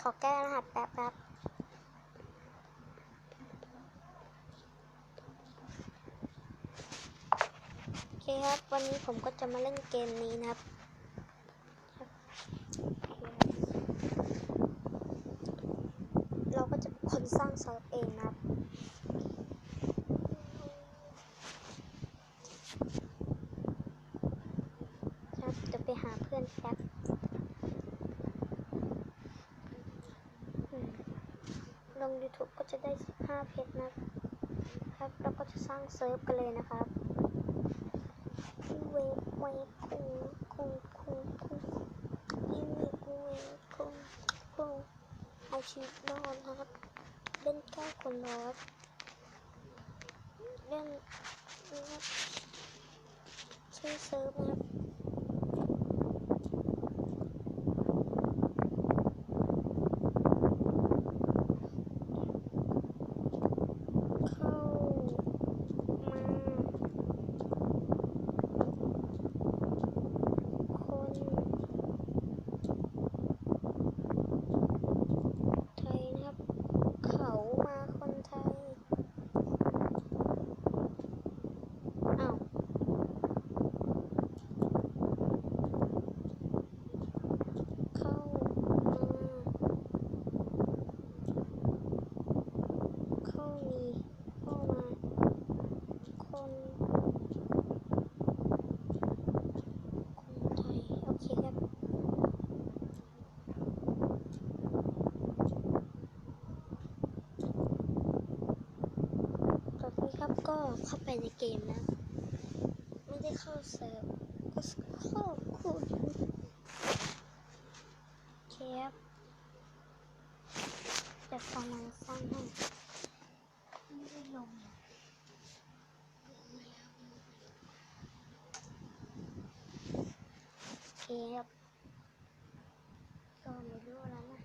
ขอแก้รหัสแป๊บครับโอเคครับ วันนี้ผมก็จะมาเล่นเกมนี้นะครับเราก็จะเป็นคนสร้างเซิร์ฟเองนะครับเดี๋ยวไปหาเพื่อนแป๊บอืมลง YouTube ก็จะ ได้ 15 เพชรนะครับ แล้วก็จะสร้างเซิร์ฟกันเลยนะครับเวฟเวฟคุงคุงคุงคุงที่เวฟคุงคุงเอาชีวิตรอดนะครับ เล่นแก้คนรอดเล่นนะครับชื่อเซิร์ฟนะครับ เข้ามาคนไทยนะครับ เขามาคนไทย อ้าว เข้ามา เข้ามีเข้ามา คน คนไทย โอเคครับ ตอนนี้ครับ ก็เข้าไปในเกมนะ ไม่ได้เข้าเซิร์ฟก็เข้าคุณเคฟจะฟังมันสร้างให้ไม่ได้ลงเคฟก็ไม่รู้แล้วนะ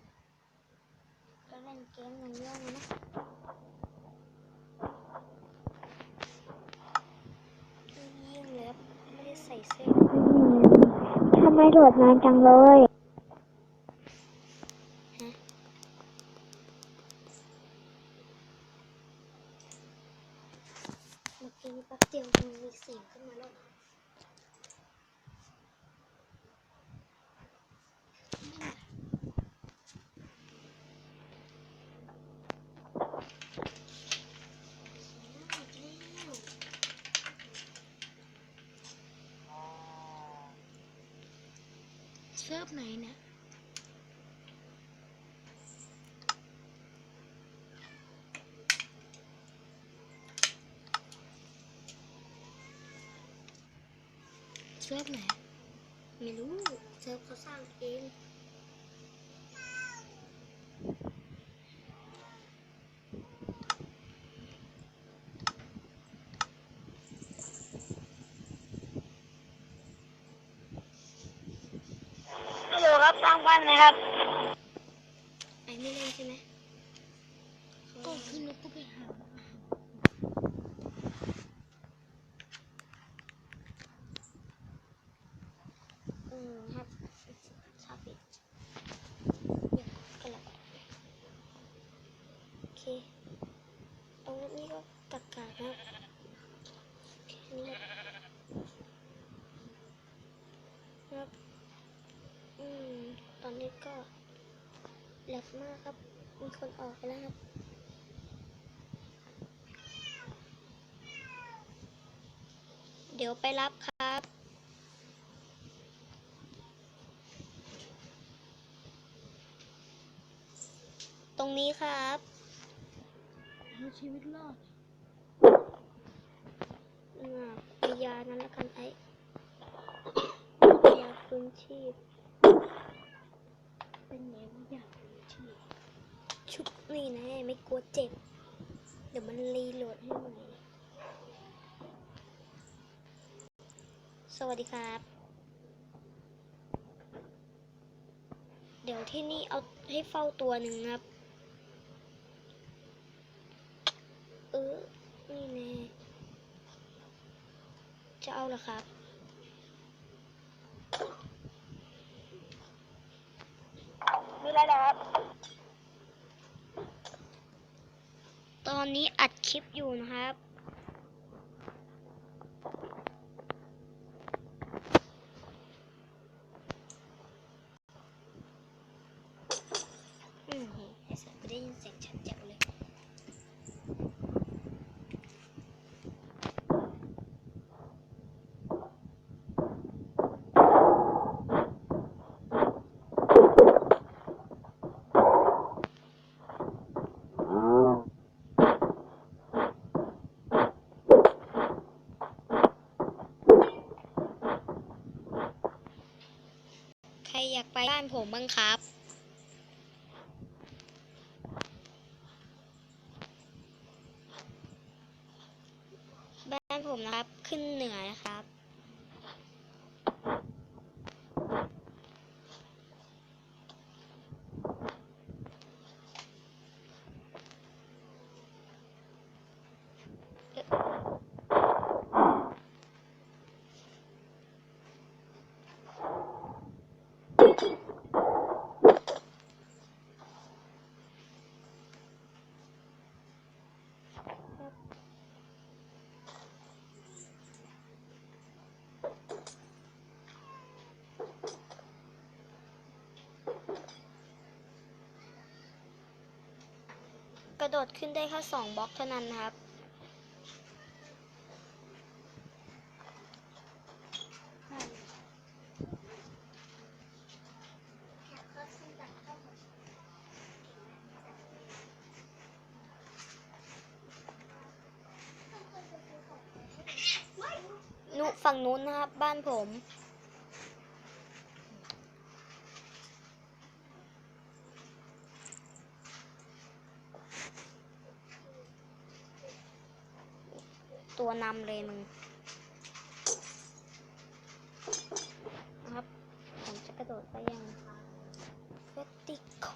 ก็เล่นเกมอย่างเดียวเลยนะ ยิ่งเลยครับไม่ได้ใส่เสื้อ ทำ ไมโหลดนานจังเลย เมื่อกี้แป๊บเดียวมันมีเสียงขึ้นมาแล้วเซิร์ฟไหนเนี่ยเซิร์ฟไหนไม่รู้เซิร์ฟเขาสร้างเองฮัลโหลครับสร้างบ้า นนะครับไอ้ไม่เล่นใช่ไหมก็ขึ้นรถก็ไปหาอืมครับชอบปิดเดี๋ยวกันละโอเคตรงนี้ก็ประกาศนครับแค่นี้ครับ อืม ตอนนี้ก็แหลกมากครับ มีคนออกไปแล้วครับเดี๋ยวไปรับครับตรงนี้ครับเอาชีวิตรอดอ่าพยานั้นละกันไอ้พยาพื้นชีพ เป็นไงบ้างอยากชีวิต ชุบนี่นะไม่กลัวเจ็บ เดี๋ยวมันรีโหลดให้ใหม่สวัสดีครับ เดี๋ยวที่นี่เอาให้เฝ้าตัวหนึ่งครับ เออ นี่แน่จะเอาเหรอครับ นี้อัด คลิปอยู่นะครับ อืมไอ้สัตว์ไม่ได้ยินเสียงชัดแจ๋วเลย ใครอยากไป บ้านผมบ้างครับานผมนะครับ ขึ้นเหนือนะครับ กระโดดขึ้นได้แค่สองบล็อกเท่านั้นนะครับ นุฝั่งนู้นนะครับ บ้านผม นำเลยมึง นะครับ ผมจะกระโดดไปยังเวติโค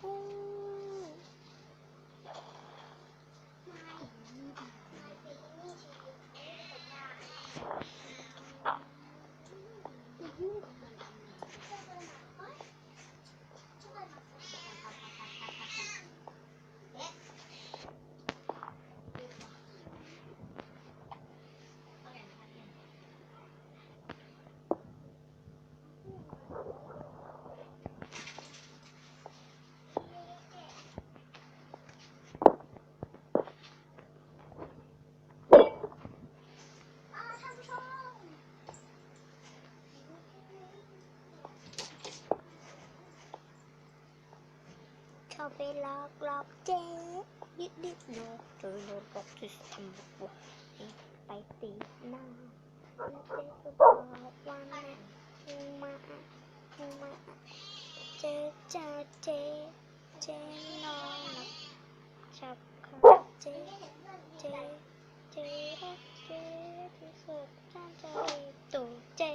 เข้าไปลอกลอกเจ๊ดิดดิดโนเจอโดนบอกที่ทำบุกไปตีหน้าแล้วเจ๊ก็บอกว่านะมึงมามึงมาเจ๊เจ้าเจ๊เจ๊นอนหลับชับขาเจ๊เจ๊เจ๊รักเจ๊ที่สุดจ้าใจตัวเจ๊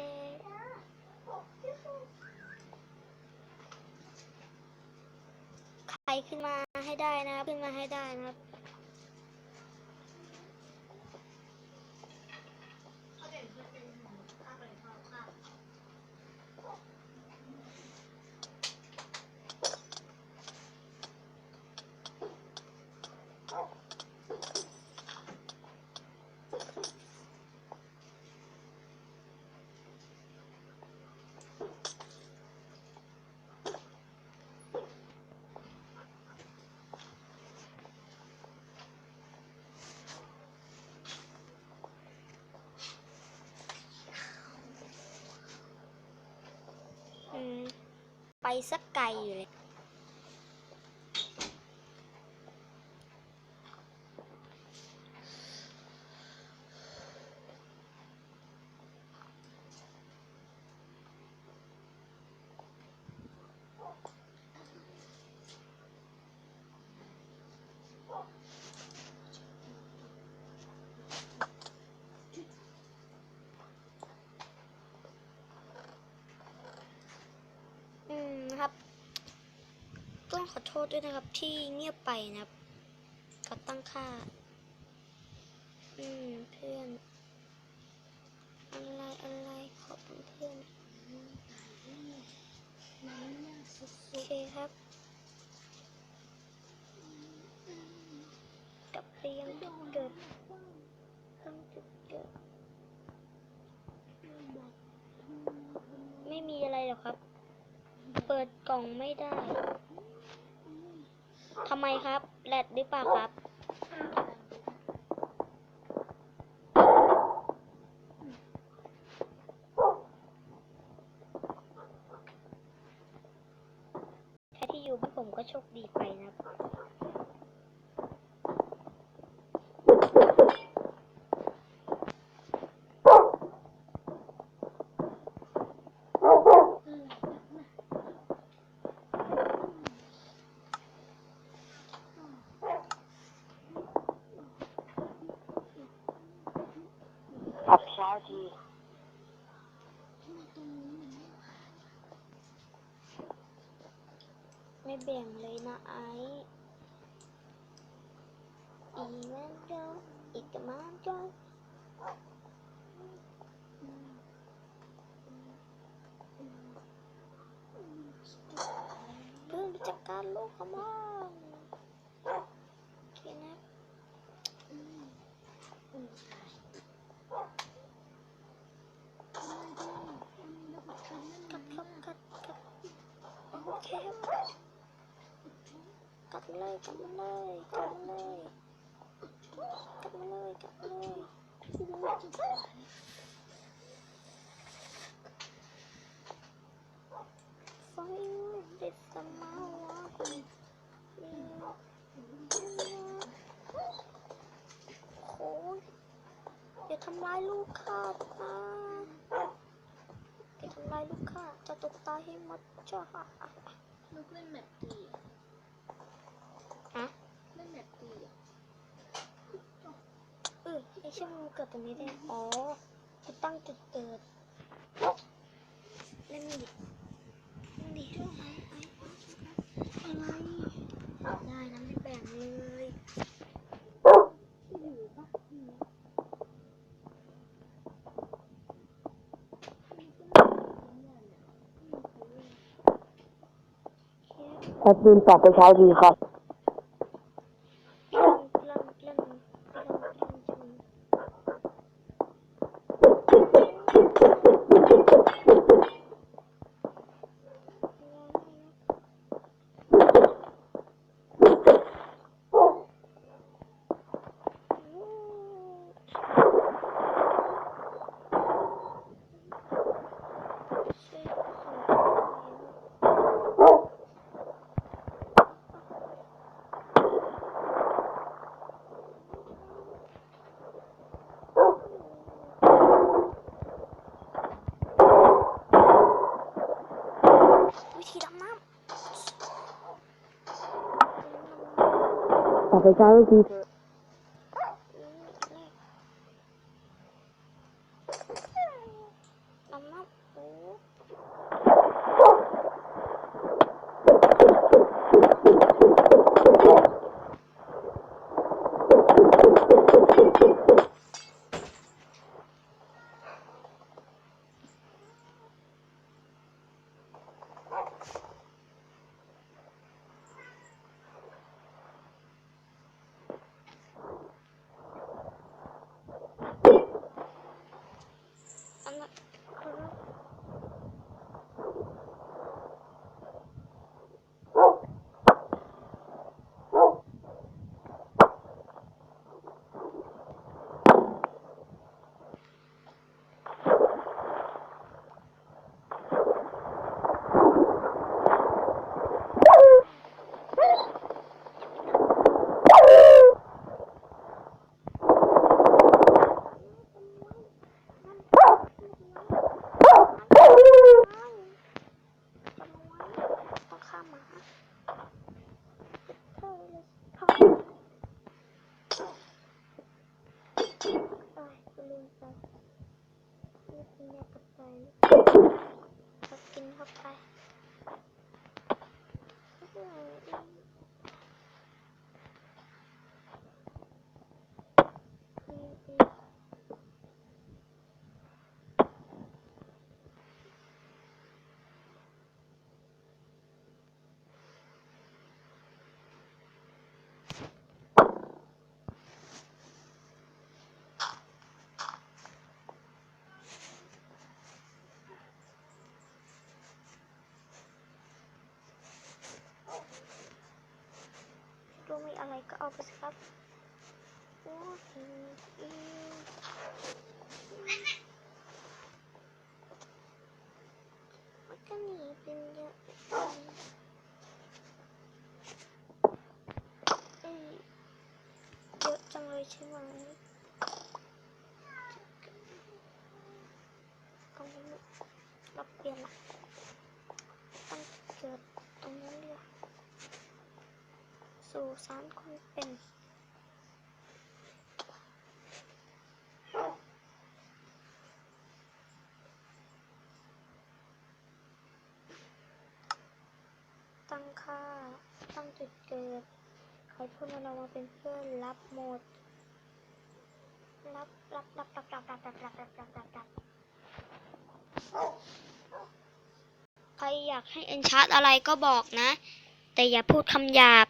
ใคร ขึ้นมาให้ได้นะครับ ขึ้นมาให้ได้นะครับ อืม ไป สักไกลอยู่เลย โทษด้วยนะครับ ที่เงียบไปนะครับก็ตั้งค่า อืม เพื่อน อะไรอะไรขอบคุณเพื่อนโอเคครับกับเตียงเกิดต้องจุดเกิดไม่มีอะไรหรอกครับ เปิดกล่องไม่ได้ ทำไมครับแรดหรือเปล่าครับแค่ที่อยู่บ้านผมก็โชคดีไปนะครับ อับเช้าทีไม่แบ่งเลยนะไออีแมนโจอีกแมนโจเพิ่งจัดการลูกขมั่งอเคนะกัดครับกัดกัดโอเคครับกัด มาเลยกัดมาเลยกัดมาเลยกัดมาเลยกัดมาเลยไฟเด็ดสมาวะโอ้ยอย่าทำร้ายลูกข้านะอย่าทำร้ายลูกข้าจะตกตายให้หมดจ้าลูกเล่นแมปตี เล่นแมปตีอะเออไอเชื่อมนเกิดตรงนี้ได้ อ๋อกูตั้งจุดเกิดเล่นนี่เล่นนี่ไอ้ไอ้อะไรได้นะไม่แบ่งเลยแอดมินปรับไปเช้าทีครับ เล่นเล่นเล่นเล่นเล่นจนวิธีดำน้ำ ปรับไป عليك أو بسبب مكاني بنجا Yuk, jangan lucu banget. Kamu, lapian enak. Kan, jatuh, tunggu สู่สารคนเป็นตั้งค่า ตั้งจุดเกิดใครพูดว่าเรามาเป็นเพื่อนรับหมด รับรับรับรับรับรับรับรับรับรับรับรับใครอยากให้เอ็นชาร์ตอะไรก็บอกนะ แต่อย่าพูดคำหยาบ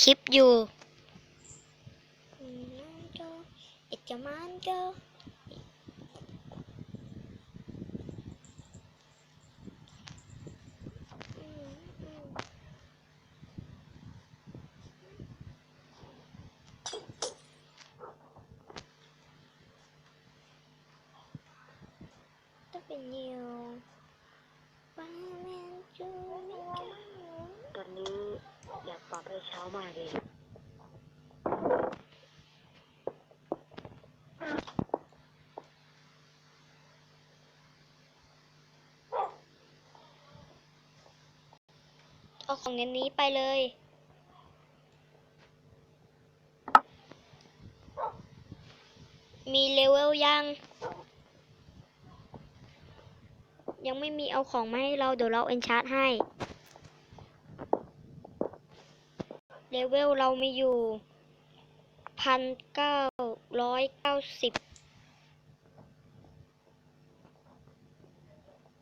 คลิปอยู่จะมันก็เป็นอยู่บ้านแม่จู ปรับให้เช้ามากเลยเอาของเงินนี้ไปเลยมีเลเวลยัง ยังไม่มีเอาของมาให้เรา เดี๋ยวเราเอนชาร์จให้ เลเวลเรามีอยู่พันเก้าร้อยเก้าสิบ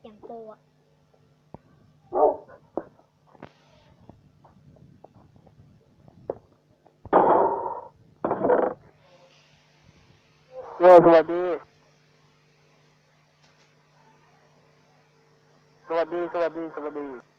อย่างโปรอะโยสวัสดี สวัสดี สวัสดี สวัสดี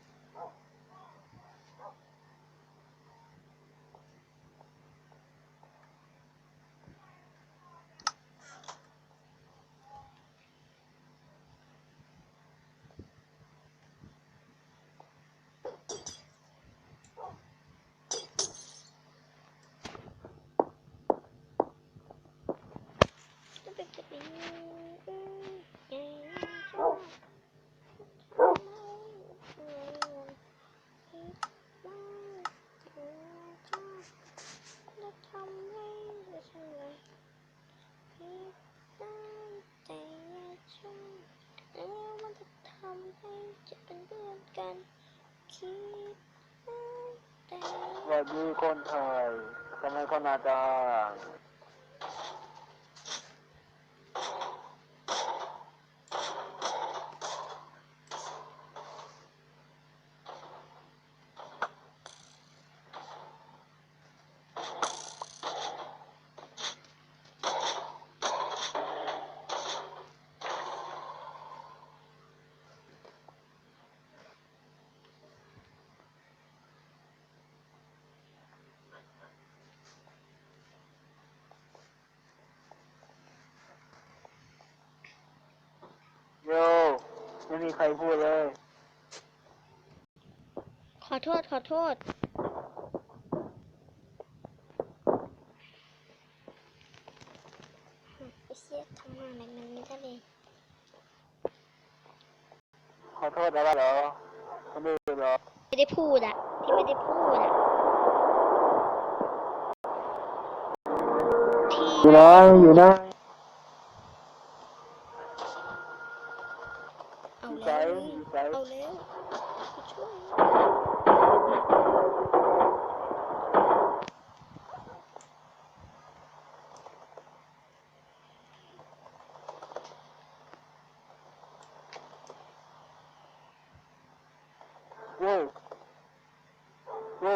มีคนถ่ายทำไมเขานาจา โทษขอโทษ ไอ้เสียทำงานแบบนั้นไม่ได้เลยขอโทษอะไรเหรอไม่ได้เหรอไม่ได้พูดอะที่ไม่ได้พูดอะที่อยู่ไหนอยู่ไหนเอา อยู่ แล้ ไหน ว อยู่ไหน เอาแล้วไปช่วย โยโย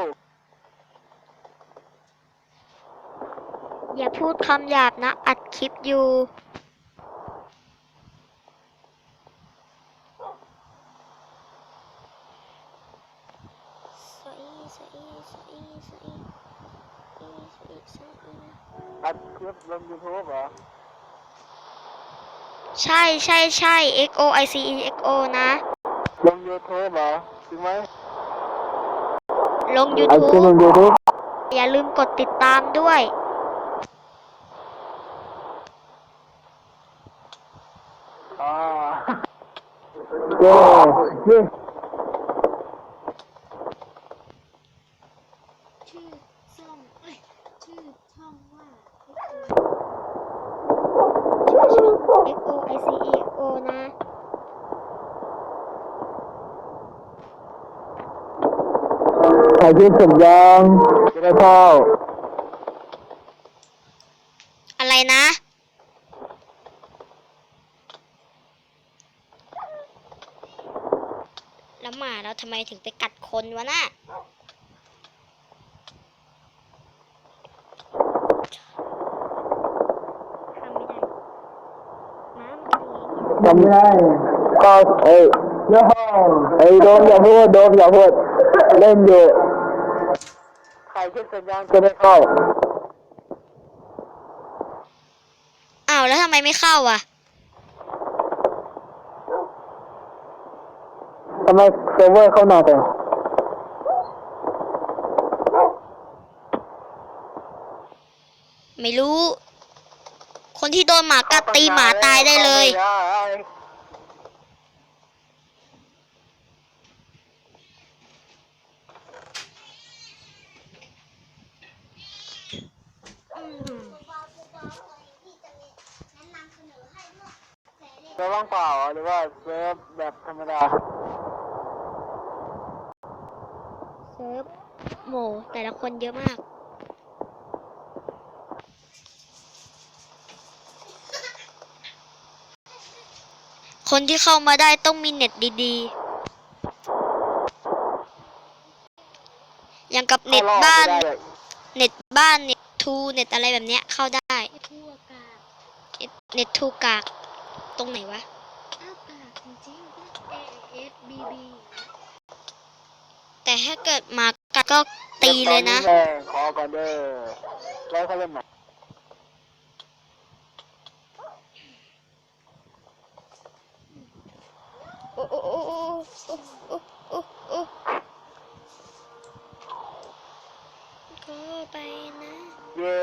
อย่าพูด คำหยาบนะ อัดคลิปอยู่อัดคลิปลงยูทูบเหรอ ใช่ใช่ใช่ X O I C E X O นะ ลงยูทูบเหรอจริงไหมลงอัดคลิปล YouTube งยูทูบอย่าลืมกดติดตามด้วย อ่าเย้ เย้ชื่อช่องเอ้ยชื่อช่องว่าชื่อช่อง X O I C E O นะถ่ายคลิปเสร็จยังจะได้เข้า อะไรนะ แล้วหมาแล้วทำไมถึงไปกัดคนวะน่ะทำไม่ได้หมามันดีจำไม่ได้ก็เอ้ยโย่เอ้ยโดมอย่าพูดโดมอย่าพูดเล่นอยู่ถ่ายคลิปเสร็จยังจะได้เข้าอ้าวแล้วทำไมไม่เข้าอะำไมเซิร์ฟเวอร์เข้านานจังไม่รู้ คนที่โดนหมากัดตีหมาตายได้เลยเซิร์ฟว่างเปล่าหรือว่าเซิร์ฟแบบธรรมดา เซิร์ฟโหมแต่ละคนเยอะมาก คนที่เข้ามาได้ต้องมีเน็ตดีๆ อย่างกับเน็ตบ้าน เน็ตบ้านเน็ตทูเน็ตอะไรแบบเนี้ยเข้าได้ทั่วกาศเน็ตเน็ตทูกาก ตรงไหนวะ อ้าวกาศจริงๆก็ A S B B แต่ ถ้าเกิดมากัดก็ตีเลยนะ ขอก่อนเด้อแล้วเขาเล่นใหม่โอ้โอ้โอ้โอ้โอ้โอ้ก็ไปนะเย้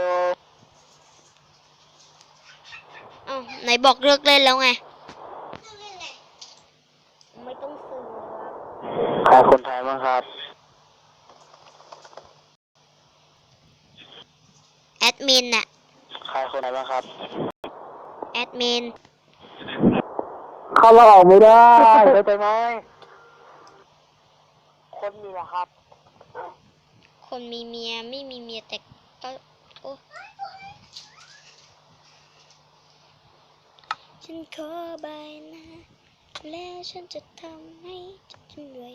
เอ้าไหนบอกเลิกเล่นแล้วไง ไม่ต้องซื้อ ใครคนไทยบ้างครับ แอดมินน่ะ ใครคนไทยบ้างครับ แอดมิน เข้าเราออกไม่ได้เข้าใจไหมคนมีละครับ คนมีเมียไม่มีเมียแต่ก็โอ้ฉันขอบายนะ แล้วฉันจะทำให้ฉันรวย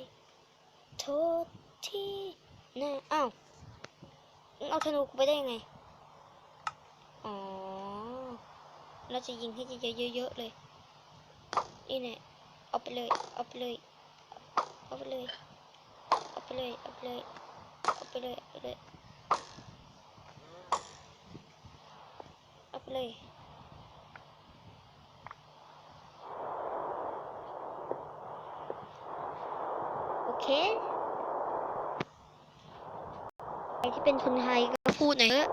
โทษที่นะอ้าวมึงเอาธนูกูไปได้ยังไง อ๋อ เราจะยิงให้เยอะๆเลย นี่แน่เอาไปเลย เอาไปเลย เอาไปเลย เอาไปเลย เอาไปเลย เอาไปเลย เอาไปเลย เอาไปเลยโอเคใครที่เป็นคนไทยก็พูดหน่อยเถอะ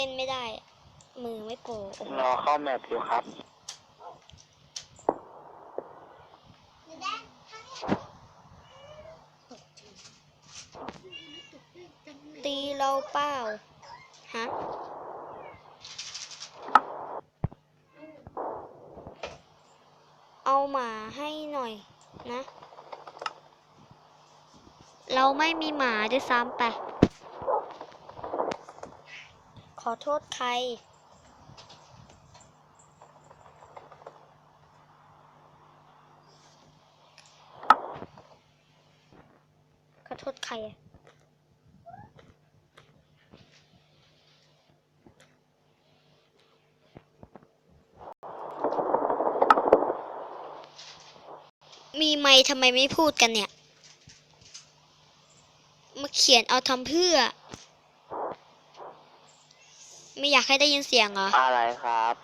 เล่นไม่ได้อะมือไม่โปรโอ้โหรอเข้าแมปอยู่ครับตีเราเปล่า ฮะ เอาหมาให้หน่อยนะ เราไม่มีหมาด้วยซ้ำไป ขอโทษใคร ขอโทษใครอะมีไมค์ทำไมไม่พูดกันเนี่ย มาเขียนเอาทำเพื่อ ไม่อยากให้ได้ยินเสียงเหรอ อะไรครับ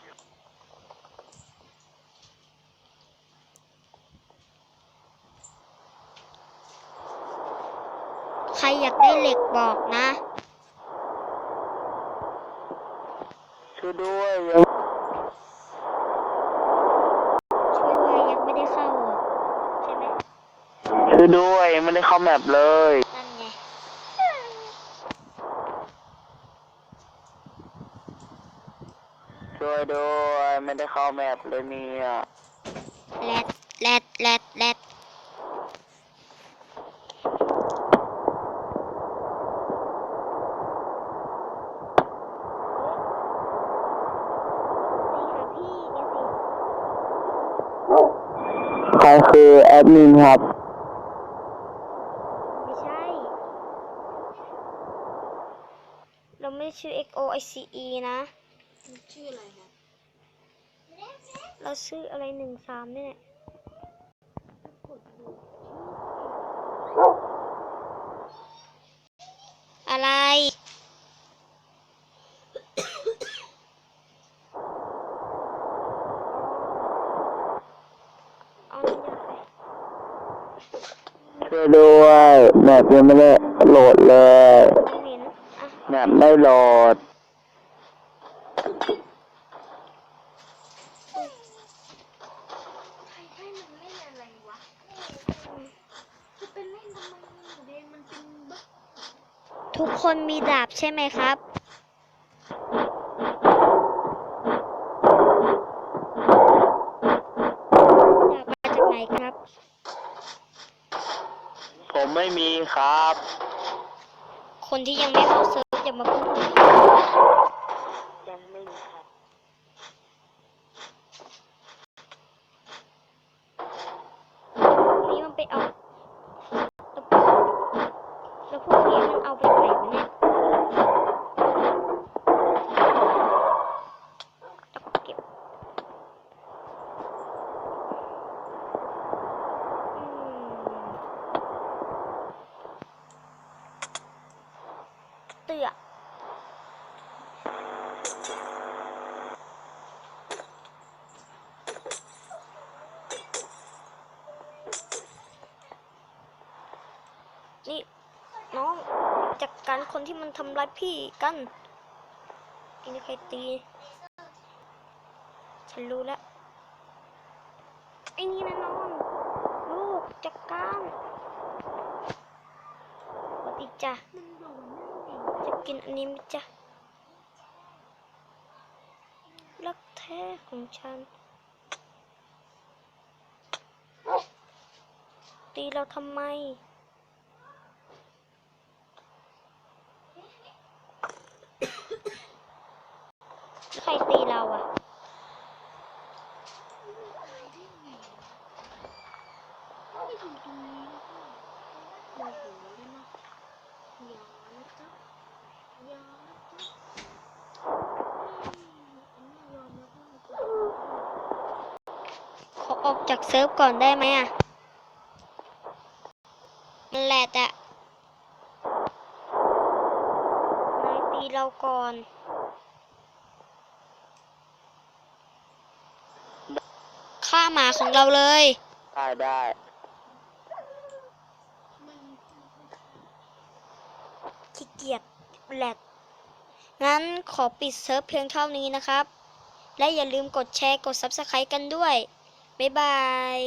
ใครอยากได้เหล็กบอกนะ ช่วยด้วยยังช่วยด้วยยังไม่ได้เข้าอะใช่ไหมช่วยด้วยไม่ได้เข้าแมปเลย นั่นไง ช่วยด้วยไม่ได้เข้าแมปเลยเนี่ยแรดแรดแรดแรดตีหาพี่เดี๋ยวสิใครคือแอดมินครับไม่ใช่ เราไม่ได้ชื่อ X O I C E นะ มันชื่ออะไรครับ เรา ชื่ออะไรหนึ่งสามเนี่ยกดดูอะไรเอาน้ำยาไปช่วยด้วยแมปยังไม่ได้โหลดเลยไม่เห็นอะแมปไม่โหลด ใครให้มันเล่นอะไรวะ จะเป็นเล่นทำไมหนูเดนมันเป็นบั๊ก ทุก คนมีดาบใช่ไหมครับ ดาบมาจากไหนครับ ผมไม่มีครับ คนที่ยังไม่เข้าเซิร์ฟอย่ามาพูด ยังไม่มีครับ นี้มันไปเอาแล้วพวกนี้มันเอาไปไหนวะเนี่ยต้องเก็บอืมเตือนี่ น้องจัดการคนที่มันทำร้ายพี่กันกินใครตีฉันรู้แล้วไอ้นี่นะน้องลูกจัดการสวัสดีจ้ะจะกินอันนี้ไหมจ๊ะรักแท้ของฉัน ตีเราทำไม ใครตีเราอะ ไม่ถึงตรงนี้โมโหเลยนะอย่านะจ๊ะอย่านะจ๊ะอืมอันนี้ยอมแล้วก็ไม่ กดขอออกจากเซิร์ฟก่อนได้ไหมอะมันแหลดอะนายตีเราก่อนาหมาของเราเลย ได้ได้มันขี้เกียจแหลกงั้นขอปิดเซิร์ฟเพียงเท่านี้นะครับ และอย่าลืมกดแชร์กด Subscribe กันด้วย บ๊ายบาย